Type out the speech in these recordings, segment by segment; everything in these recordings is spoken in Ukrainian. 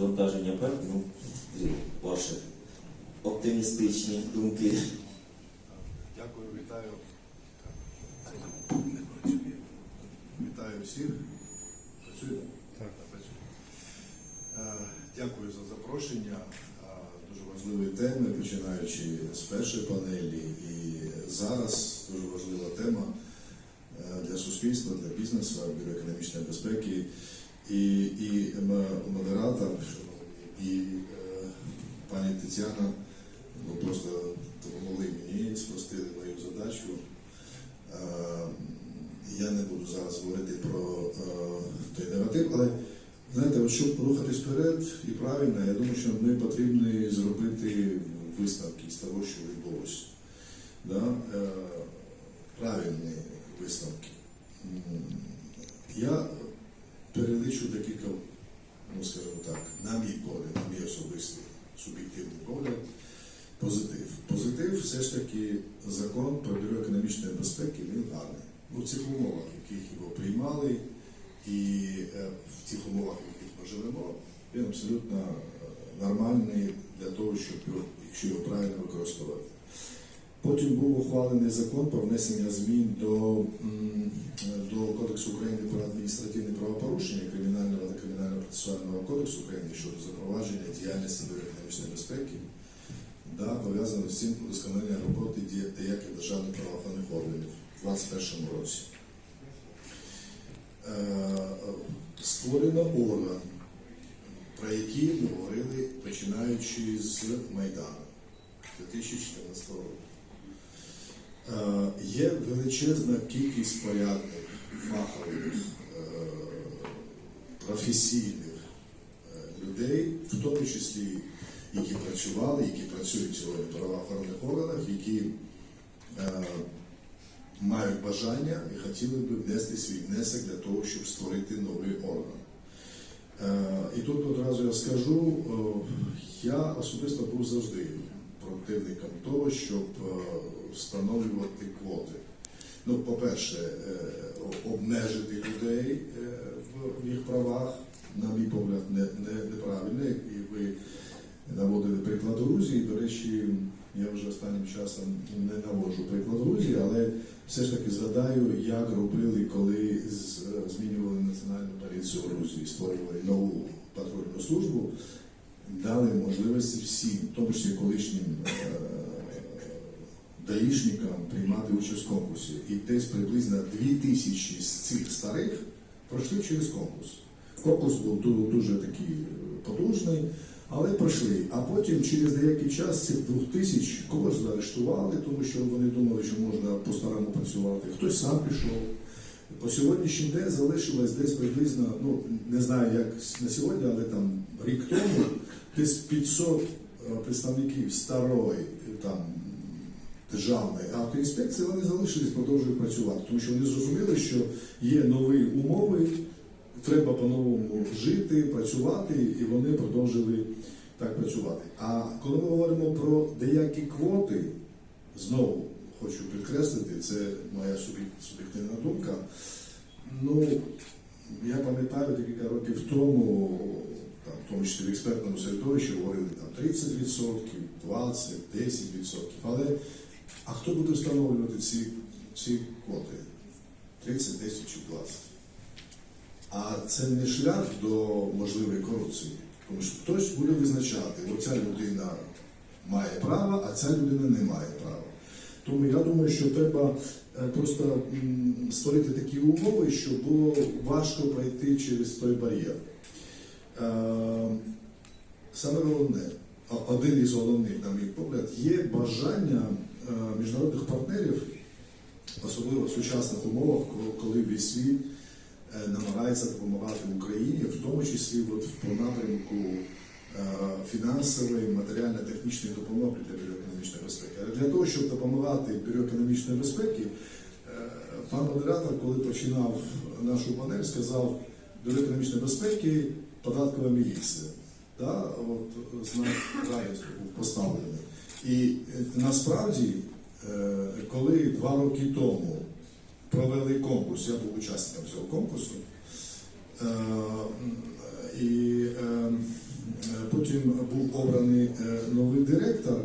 завантаження ПЕП, ну, ваші оптимістичні думки. Дякую, вітаю. Не працює. Вітаю всіх. Працює? Так. Працює. Е, Дякую за запрошення. Е, Дуже важливі теми, починаючи з першої панелі. І зараз дуже важлива тема е, для суспільства, для бізнесу, бюро економічної безпеки. І, і м- модератор, і е, пані Тетяна ну, просто допомогли мені, спростили мою задачу. Е, Я не буду зараз говорити про е, той негатив, але знаєте, щоб рухатись вперед і правильно, я думаю, що ми потрібно зробити висновки з того, що відбулося. Да? Е, Правильні висновки. М, Я перелічу декілька, ну скажімо так, на мій погляд, на мій особистий суб'єктивний погляд, позитив. Позитив все ж таки закон про бюро економічної безпеки він гарний. Ну, в цих умовах, в яких його приймали, і е, в тих умовах, в яких ми живемо, він абсолютно е, нормальний для того, щоб його, якщо його правильно використовувати. Потім був ухвалений закон про внесення змін до, до Кодексу України про адміністративні правопорушення Кримінального та Кримінально-процесуального кодексу України щодо запровадження діяльності економічної безпеки, да, пов'язано з цим удосконалення роботи деяких державних правоохоронних органів у 2021 році. Е, Створено орган, про який ми говорили починаючи з Майдану 2014 року. Е, Є величезна кількість порядних, фахових, е, професійних людей, в тому числі, які працювали, які працюють сьогодні в правоохоронних органах, які мають бажання і хотіли би внести свій внесок для того, щоб створити новий орган. Е, І тут одразу я скажу, я особисто був завжди противником того, щоб е, встановлювати квоти. Ну, по-перше, е, обмежити людей е, в- їх правах, на мій погляд, не, не, неправильно. І ви наводили приклад Грузії. До речі, я вже останнім часом не наводжу приклад все ж таки згадаю, як робили, коли змінювали національну поліцію Грузії, створювали нову патрульну службу, дали можливості всім, в тому числі колишнім е, даїшникам, приймати участь в конкурсі. І десь приблизно дві тисячі з цих старих пройшли через конкурс. Конкурс був дуже такий е, потужний, але пройшли. А потім через деякий час цих двох тисяч когось заарештували, тому що вони думали, що можна по-старому працювати. Хтось сам пішов. По сьогоднішній день залишилось десь приблизно, ну не знаю як на сьогодні, але там рік тому десь 500 е, представників старої там державної автоінспекції, вони залишились, продовжують працювати, тому що вони зрозуміли, що є нові умови, треба по-новому жити, працювати, і вони продовжили так працювати. А коли ми говоримо про деякі квоти, знову хочу підкреслити, це моя суб'єктивна думка. Ну, я пам'ятаю декілька років тому, там, в тому числі в експертному середовищі говорили там 30%, 20%, 10%. Але а хто буде встановлювати ці, ці квоти? 30, 10 чи 20? А це не шлях до можливої корупції. Тому що хтось буде визначати, оця людина має право, а ця людина не має права. Тому я думаю, що треба е, просто створити такі умови, щоб було важко пройти через той бар'єр. Е, Саме головне, один із головних, на мій погляд, є бажання е, міжнародних партнерів, особливо в сучасних умовах, коли- весь світ намагається допомагати Україні, в тому числі от по напрямку е, фінансової, матеріально-технічної допомоги для бюроекономічної безпеки. Але для того, щоб допомагати бюро економічної безпеки, е, пан модератор, коли починав нашу панель, сказав бюро економічної безпеки податкова міліція. Да? От, знак равенства був поставлений. І е, насправді, е, коли два роки тому провели конкурс, я був учасником цього конкурсу, е, і е, потім був обраний е, новий директор.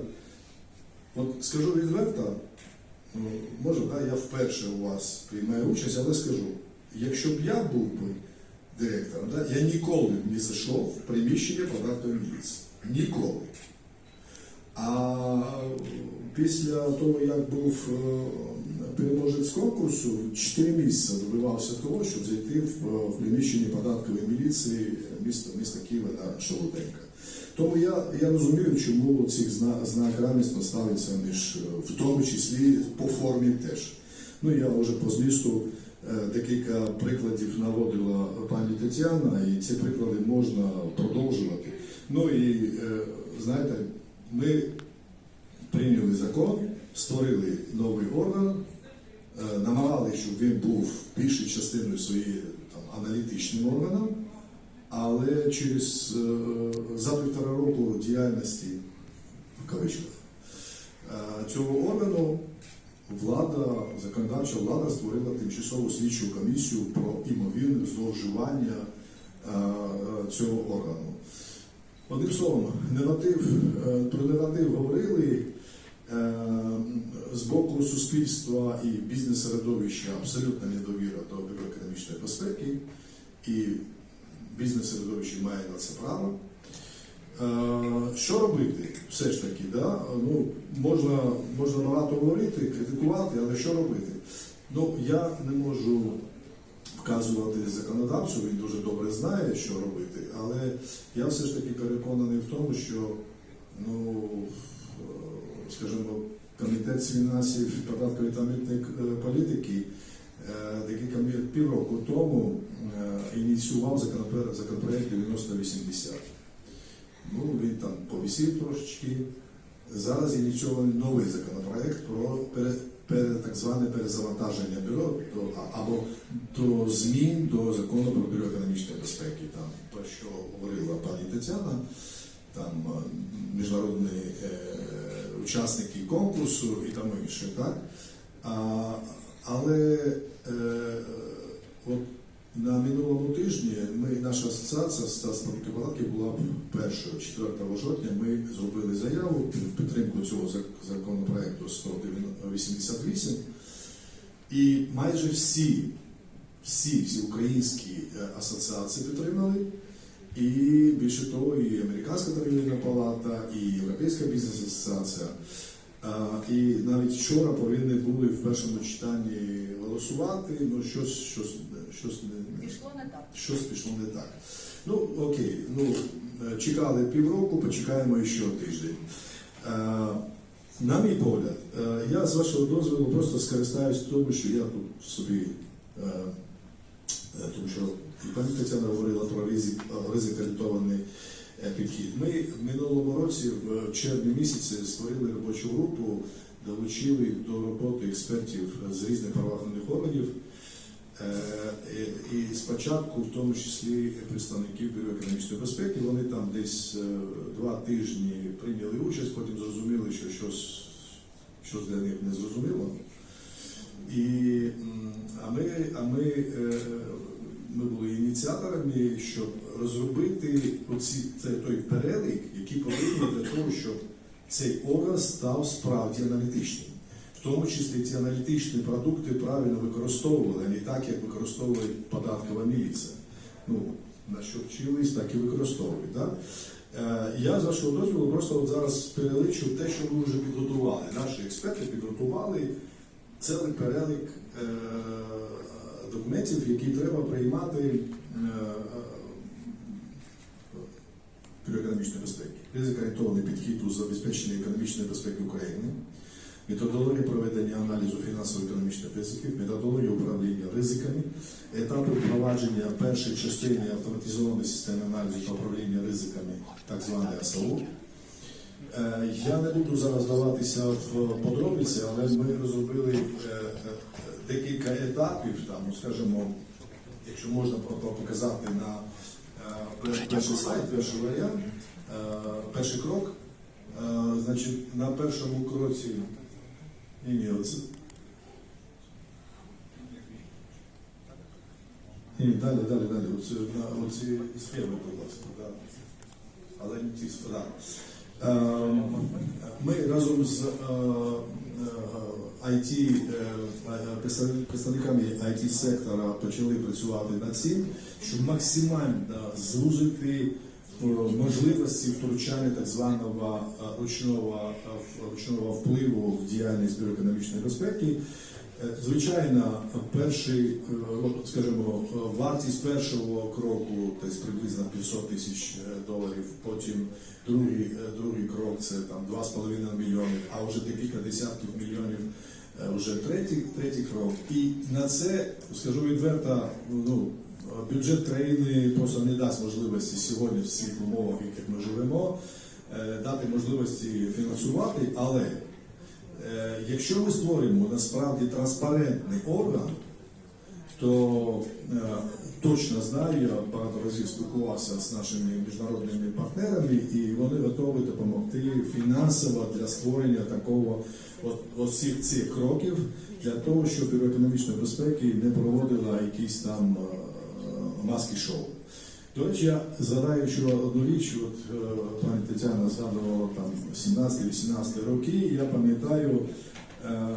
От скажу відверто, ну, може, да, я вперше у вас приймаю участь, але скажу, якщо б я був би директором, да, я ніколи б не зайшов в приміщення податкової міліції. Ніколи. А після того, як був переможець конкурсу, 4 місяці добивався того, щоб зайти в, е, в приміщення податкової міліції міста, міста Києва на Шолоденка. Тому я, я розумію, чому цих зна, знак равенства ставиться між, е, в тому числі по формі теж. Ну, я вже по змісту е, декілька прикладів наводила пані Тетяна, і ці приклади можна продовжувати. Ну і знаєте, ми прийняли закон, створили новий орган, е, намагалися, щоб він був більшою частиною своєї там, аналітичним органом, але через е, за півтора року діяльності в кавичках е, цього органу влада, законодавча влада створила тимчасову слідчу комісію про імовірне зловживання цього органу. Одним словом, негатив, е, про негатив говорили з боку суспільства і бізнес-середовища абсолютна недовіра до бюро економічної безпеки, і бізнес-середовище має на це право. Е, Що робити? Все ж таки, да? ну, можна, можна багато говорити, критикувати, але що робити? Ну, я не можу вказувати законодавцю, він дуже добре знає, що робити, але я все ж таки переконаний в тому, що, ну, е, скажімо, комітет фінансів, податкової та митної е, політики е, декілька півроку тому е, ініціював законопроект, законопроект 9080. Ну, він там повісив трошечки. Зараз ініційований новий законопроект про пере, пере, так зване перезавантаження бюро до, або до змін до закону про бюро економічної безпеки, там про що говорила пані Тетяна, там е, міжнародні е, учасники конкурсу і тому інше, так? А, але е, от на минулому тижні ми, наша асоціація Статсполітики податків була 1 4 жовтня. Ми зробили заяву в підтримку цього законопроекту 188. І майже всі, всі, всі українські е, асоціації підтримали. І більше того, і Американська торгівельна палата, і Європейська бізнес-асоціація. І навіть вчора повинні були в першому читанні голосувати, ну щось, щось, щось не, не Пішло не так. щось пішло не так. Ну, окей, ну чекали півроку, почекаємо ще тиждень. На мій погляд, я з вашого дозволу просто скористаюсь тому, що я тут собі, е, тому що пані Тетяна говорила про ризик, е, ризик-орієнтований е, підхід. Ми в минулому році, в червні місяці, створили робочу групу, долучили до роботи експертів з різних правоохоронних органів. Е, І спочатку, в тому числі представників Бюро економічної безпеки, вони там десь е, два тижні прийняли участь, потім зрозуміли, що щось, щось для них не зрозуміло. Ініціаторами, щоб розробити оці, це той перелік, який потрібен для того, щоб цей орган став справді аналітичним. В тому числі ці аналітичні продукти правильно використовували, а не так, як використовує податкова міліція. Ну, на що вчились, так і використовують. Да? Е, Я з вашого дозволу просто от зараз переличу те, що ми вже підготували. Наші експерти підготували цілий перелік е, документів, які треба приймати економічної безпеки. Ризик-орієнтований підхід у забезпеченні економічної безпеки України, методологія проведення аналізу фінансово-економічних ризиків, методологія управління ризиками, етапи впровадження першої частини автоматизованої системи аналізу та управління ризиками, так званої АСАУ. Е, Я не буду зараз даватися в подробиці, але ми розробили е, е, декілька етапів, там, ну, скажімо, якщо можна по- по- показати на е, перший слайд, перший варіант, е, перший крок. Е, Значить, на першому кроці ні, оце. Ні, далі, далі, далі. Оце, на, оці схеми, будь ласка. Да. але не ті да. Ем, Ми разом з IT, е, е, представниками IT сектора почали працювати над цим, щоб максимально звузити е, можливості втручання так званого ручного, ручного впливу в діяльність бюро економічної безпеки. Е, Звичайно, перший, е, скажімо, вартість першого кроку десь приблизно 500 тисяч е, доларів, потім другий, другий крок це там 2,5 мільйони, а вже декілька десятків мільйонів вже третій, третій крок. І на це, скажу відверто, ну, бюджет країни просто не дасть можливості сьогодні в цих умовах, в яких ми живемо, дати можливості фінансувати, але Якщо ми створимо насправді транспарентний орган, то е, точно знаю, я багато разів спілкувався з нашими міжнародними партнерами, і вони готові допомогти фінансово для створення такого всіх цих кроків для того, щоб економічної безпеки не проводило якісь там е, маски шоу. До речі, я згадаю, що одну річ, от е, пані Тетяна згадувала там 17-18 роки, я пам'ятаю, е,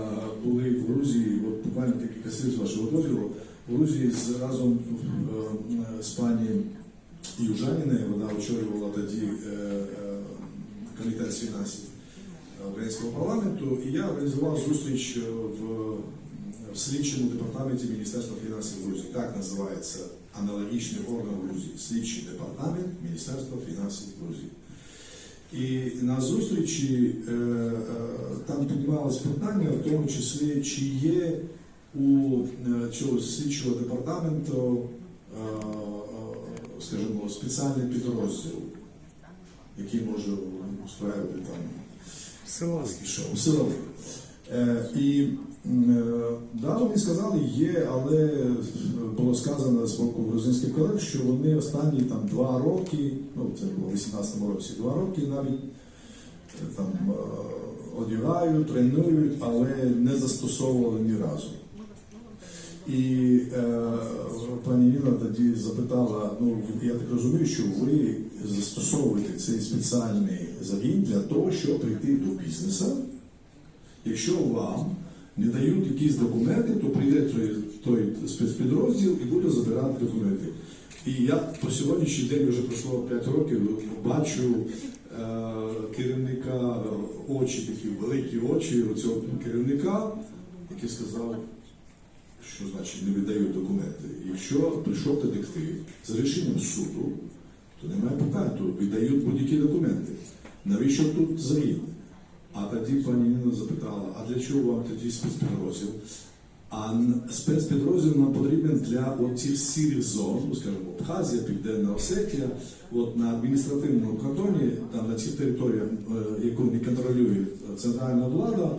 були в Грузії, от буквально кілька слів з вашого дозволу, в Грузії з, разом е, з пані Южаніною, вона очолювала тоді е, е, комітет з фінансів українського парламенту, і я організував зустріч е, в, в слідчому департаменті Міністерства фінансів Грузії. Так називається аналогічний орган Грузії, слідчий департамент Міністерства фінансів Грузії. І на зустрічі е, е, там піднімалось питання, в тому числі, чи є у е, цього слідчого департаменту, скажімо, спеціальний підрозділ, який може устраювати там силовий. Е, і да, вони сказали, є, але було сказано з боку грузинських колег, що вони останні там два роки, ну це було в 18-му році, два роки навіть е, там е, одягають, тренують, але не застосовували ні разу. І е, пані Ніна тоді запитала: ну я так розумію, що ви застосовуєте цей спеціальний загін для того, щоб прийти до бізнесу. Якщо вам не дають якісь документи, то прийде той, той спецпідрозділ і буде забирати документи. І я по сьогоднішній день вже пройшло 5 років, бачу е, керівника, очі такі великі очі цього керівника, який сказав, що значить не видають документи. Якщо прийшов детектив з рішенням суду, то немає питань, то видають будь-які документи. Навіщо тут загін? А тоді пані Ніна запитала, а для чого вам тоді спецпідрозділ? А спецпідрозділ нам потрібен для от цих сірих зон, ну, скажімо, Абхазія, Південна Осетія, от на адміністративному кордоні, там на цих територіях, е, яку не контролює центральна влада,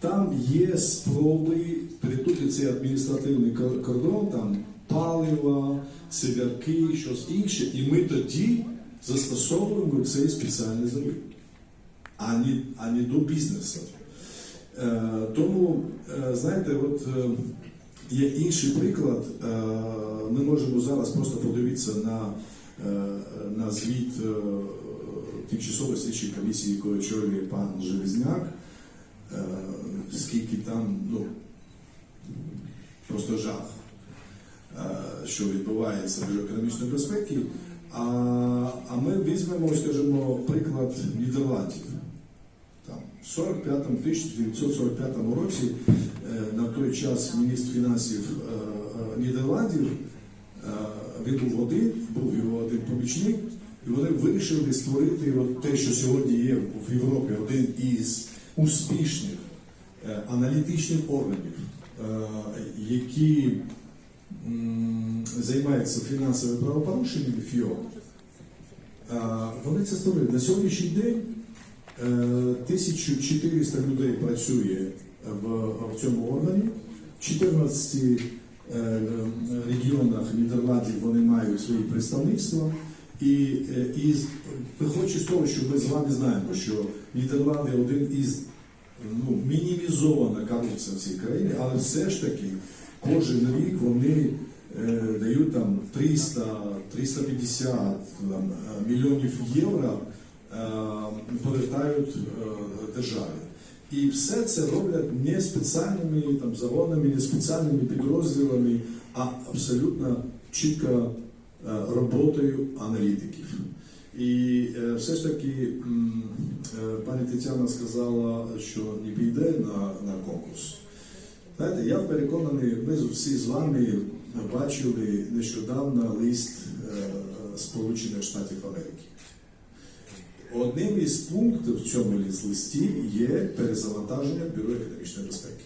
там є спроби перетнути цей адміністративний кордон, там паливо, цигарки, щось інше, і ми тоді застосовуємо цей спеціальний завід, а не, а не до бізнесу. Е, тому, е, знаєте, от е, є інший приклад. Ми можемо зараз просто подивитися на, на звіт тимчасової слідчої комісії, яку очолює пан Железняк. Скільки там, ну, просто жах, що відбувається в економічної безпеки. А, а ми візьмемо, скажімо, приклад Нідерландів. Там, в 45 1945 році е, на той час міністр фінансів е, е, Нідерландів він був один, був його один помічник, і вони вирішили створити от те, що сьогодні є в Європі, один із успішних аналітичних органів, які займаються фінансовими правопорушеннями ФІО. Вони це створили. На сьогоднішній день 1400 людей працює в, в цьому органі. В 14 е, е, регіонах Нідерландів вони мають свої представництва. І, е, і виходячи з того, що ми з вами знаємо, що Нідерланди один із ну, мінімізована корупція в цій країні, але все ж таки кожен рік вони е, дають там 300, 350 там, е, мільйонів євро е, повертають е, державі. І все це роблять не спеціальними там, загонами, не спеціальними підрозділами, а абсолютно чітко е, роботою аналітиків. І е, все ж таки е, пані Тетяна сказала, що не піде на, на конкурс. Знаєте, я переконаний, ми всі з вами бачили нещодавно лист е, Сполучених Штатів Америки. Одним із пунктів в цьому лист- листі є перезавантаження Бюро економічної безпеки.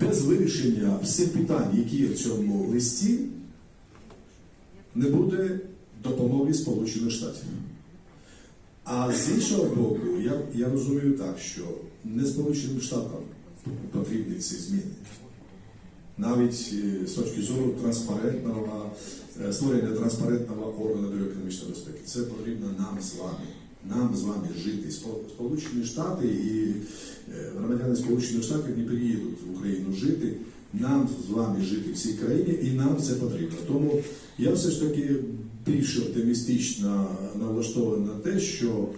Без вирішення всіх питань, які є в цьому листі, не буде допомоги Сполучених Штатів. А з іншого боку, я, я розумію так, що не Сполученим Штатам потрібні ці зміни. Навіть е, з точки зору транспарентного е, створення транспарентного органу економічної безпеки. Це нам з вами. Нам з вами жити. Сполучені Штати і е, громадяни Сполучених Штатів не приїдуть в Україну жити. Нам з вами жити в цій країні, і нам це потрібно. Тому я все ж таки більш оптимістично налаштований на те, що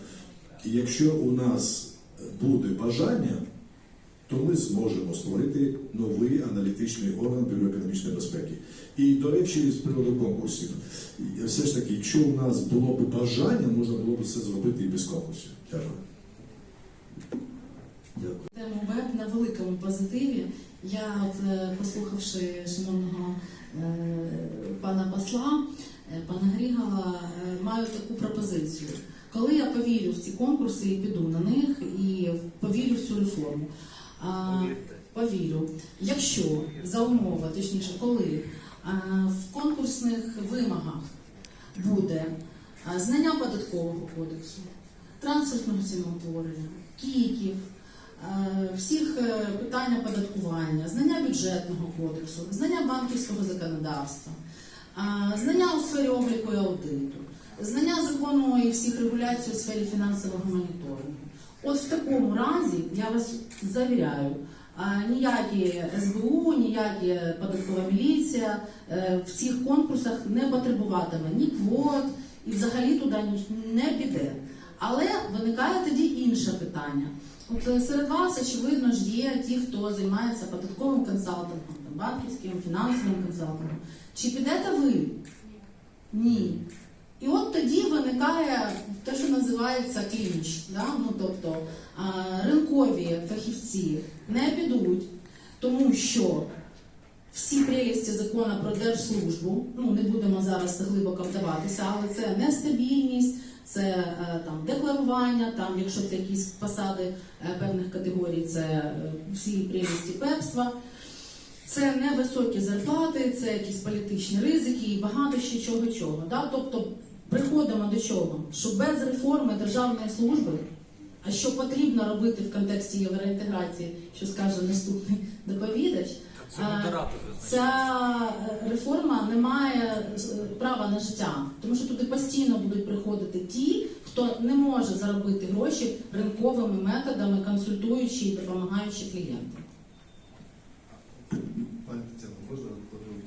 якщо у нас буде бажання, то ми зможемо створити новий аналітичний орган Бюро економічної безпеки. І, до речі, з приводу конкурсів, все ж таки, якщо у нас було б бажання, можна було б це зробити і без конкурсів. Дякую. Дякую. Тему веб на великому позитиві. Я, от, е, послухавши шановного е, пана посла, е, пана Грігала, е, маю таку пропозицію. Коли я повірю в ці конкурси і піду на них, і повірю в цю реформу. А, повірю, якщо за умови, точніше, коли а, в конкурсних вимогах буде а, знання податкового кодексу, трансфертного ціноутворення, кіків, всіх е, питань оподаткування, знання бюджетного кодексу, знання банківського законодавства, знання у сфері обліку і аудиту, знання закону і всіх регуляцій у сфері фінансового моніторингу. От в такому разі я вас завіряю. Ніякі СБУ, ніякі податкова міліція е, в цих конкурсах не потребуватиме ні квот і взагалі туди не піде. Але виникає тоді інше питання. От е, серед вас, очевидно, ж є ті, хто займається податковим консалтингом, банківським, фінансовим консалтингом. Чи підете ви? Ні. І от тоді виникає те, що називається клінч. Да? Ну, тобто ринкові фахівці не підуть, тому що всі прелісті закону про держслужбу, ну не будемо зараз глибоко вдаватися, але це нестабільність, це е, там декларування, там, якщо це якісь посади е, певних категорій, це е, всі прелісті пепства. Це невисокі зарплати, це якісь політичні ризики і багато ще чого чого. Да? Тобто приходимо до чого? Що без реформи державної служби, а що потрібно робити в контексті євроінтеграції, що скаже наступний доповідач, Це ця реформа не має е, права на життя, тому що туди постійно будуть приходити ті, хто не може заробити гроші ринковими методами, консультуючи і допомагаючи клієнтам. Пані Тетяно, можна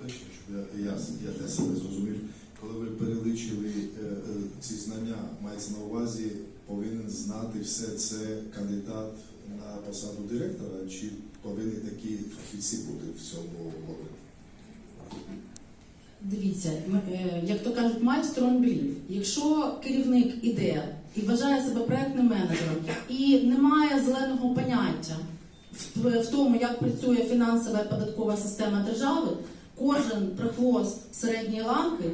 уточнення, щоб я, я, я для себе зрозумів, коли ви переличили е, е, ці знання, мається на увазі, повинен знати все це кандидат на посаду директора, чи повинні такі фахівці бути в цьому органі? Дивіться, е, як то кажуть, майстром білів. Якщо керівник іде і вважає себе проектним менеджером і не має зеленого поняття в тому, як працює фінансова і податкова система держави, кожен прихвост середньої ланки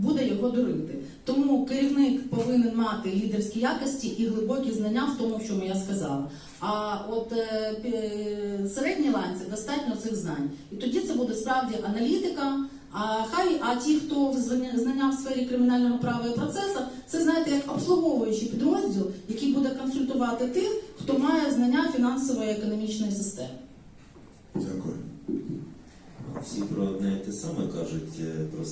буде його дурити. Тому керівник повинен мати лідерські якості і глибокі знання в тому, чому я сказала. А от е, середній ланці достатньо цих знань. І тоді це буде справді аналітика. А хай, а ті, хто знання в сфері кримінального права і процесу, це знаєте як обслуговуючий підрозділ, який буде консультувати тих, хто має знання фінансової економічної системи. Дякую. Всі про одне те саме кажуть, е, просто